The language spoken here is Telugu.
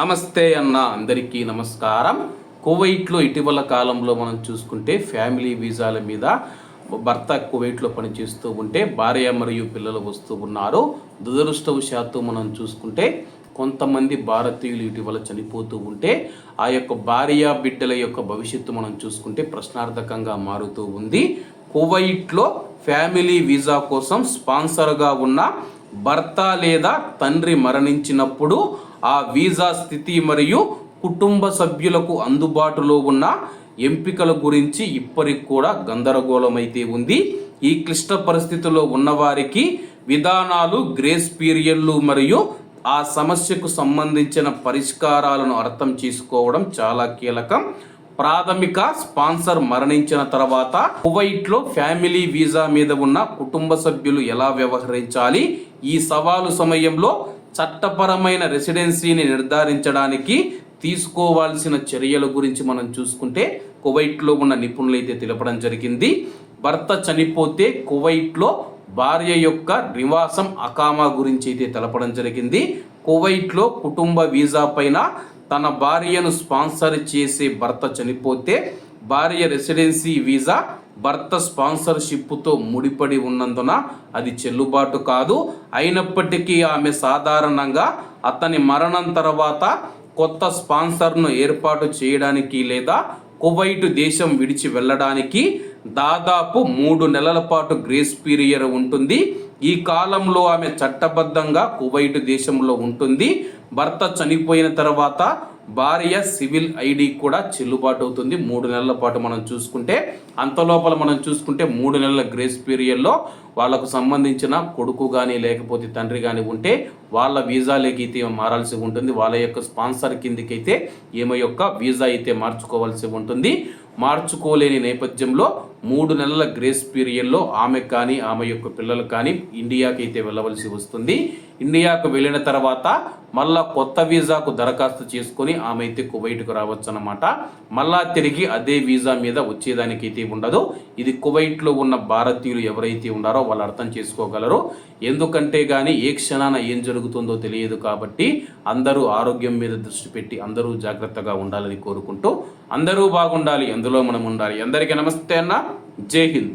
నమస్తే అన్న అందరికీ నమస్కారం. కువైట్లో ఇటీవల కాలంలో మనం చూసుకుంటే ఫ్యామిలీ వీసాల మీద భర్త కువైట్లో పనిచేస్తూ ఉంటే భార్య మరియు పిల్లలు వస్తూ ఉన్నారు. దురదృష్టవశాత్తు మనం చూసుకుంటే కొంతమంది భారతీయులు ఇటీవల చనిపోతూ ఉంటే ఆ యొక్క భార్య బిడ్డల యొక్క భవిష్యత్తు మనం చూసుకుంటే ప్రశ్నార్థకంగా మారుతూ ఉంది. కువైట్లో ఫ్యామిలీ వీసా కోసం స్పాన్సర్గా ఉన్న భర్త లేదా తండ్రి మరణించినప్పుడు ఆ వీసా స్థితి మరియు కుటుంబ సభ్యులకు అందుబాటులో ఉన్న ఎంపికల గురించి ఇప్పటికి కూడా గందరగోళమైతే ఉంది. ఈ క్లిష్ట పరిస్థితుల్లో ఉన్నవారికి విధానాలు గ్రేస్ పీరియడ్లు మరియు ఆ సమస్యకు సంబంధించిన పరిష్కారాలను అర్థం చేసుకోవడం చాలా కీలకం. ప్రాథమిక స్పాన్సర్ మరణించిన తర్వాత కువైట్లో ఫ్యామిలీ వీసా మీద ఉన్న కుటుంబ సభ్యులు ఎలా వ్యవహరించాలి? ఈ సవాలు సమయంలో చట్టపరమైన రెసిడెన్సీని నిర్ధారించడానికి తీసుకోవాల్సిన చర్యల గురించి మనం చూసుకుంటే కువైట్లో ఉన్న నిపుణులు అయితే తెలపడం జరిగింది. భర్త చనిపోతే కువైట్లో భార్య యొక్క నివాసం అకామా గురించి అయితే తెలపడం జరిగింది. కువైట్లో కుటుంబ వీసా పైన తన భార్యను స్పాన్సర్ చేసే భర్త చనిపోతే భార్య రెసిడెన్సీ వీసా భర్త స్పాన్సర్షిప్తో ముడిపడి ఉన్నందున అది చెల్లుబాటు కాదు. అయినప్పటికీ ఆమె సాధారణంగా అతని మరణం తర్వాత కొత్త స్పాన్సర్ను ఏర్పాటు చేయడానికి లేదా కువైట్ దేశం విడిచి వెళ్ళడానికి దాదాపు మూడు నెలల పాటు గ్రేస్ పీరియడ్ ఉంటుంది. ఈ కాలంలో ఆమె చట్టబద్ధంగా కువైట్ దేశంలో ఉంటుంది. భర్త చనిపోయిన తర్వాత భార్య సివిల్ ఐడి కూడా చెల్లుబాటు అవుతుంది. మూడు నెలల పాటు మనం చూసుకుంటే అంతలోపల మనం చూసుకుంటే మూడు నెలల గ్రేస్ పీరియడ్లో వాళ్ళకు సంబంధించిన కొడుకు కానీ లేకపోతే తండ్రి కానీ ఉంటే వాళ్ళ వీసాలోకి అయితే మారాల్సి ఉంటుంది. వాళ్ళ యొక్క స్పాన్సర్ కిందకైతే ఈమె యొక్క వీసా అయితే మార్చుకోవాల్సి ఉంటుంది. మార్చుకోలేని నేపథ్యంలో మూడు నెలల గ్రేస్ పీరియడ్లో ఆమె కానీ ఆమె యొక్క పిల్లలు కానీ ఇండియాకి అయితే వెళ్ళవలసి వస్తుంది. ఇండియాకు వెళ్ళిన తర్వాత మళ్ళా కొత్త వీసాకు దరఖాస్తు చేసుకొని ఆమె అయితే కువైట్కు రావచ్చు అనమాట మళ్ళా తిరిగి అదే వీసా మీద వచ్చేదానికి అయితే ఉండదు. ఇది కువైట్లో ఉన్న భారతీయులు ఎవరైతే ఉన్నారో వాళ్ళు అర్థం చేసుకోగలరు. ఎందుకంటే కానీ ఏ క్షణాన ఏం జరుగుతుందో తెలియదు కాబట్టి అందరూ ఆరోగ్యం మీద దృష్టి పెట్టి అందరూ జాగ్రత్తగా ఉండాలని కోరుకుంటూ అందరూ బాగుండాలి. అందులో మనం ఉండాలి. అందరికీ నమస్తే అన్న. జై హింద్.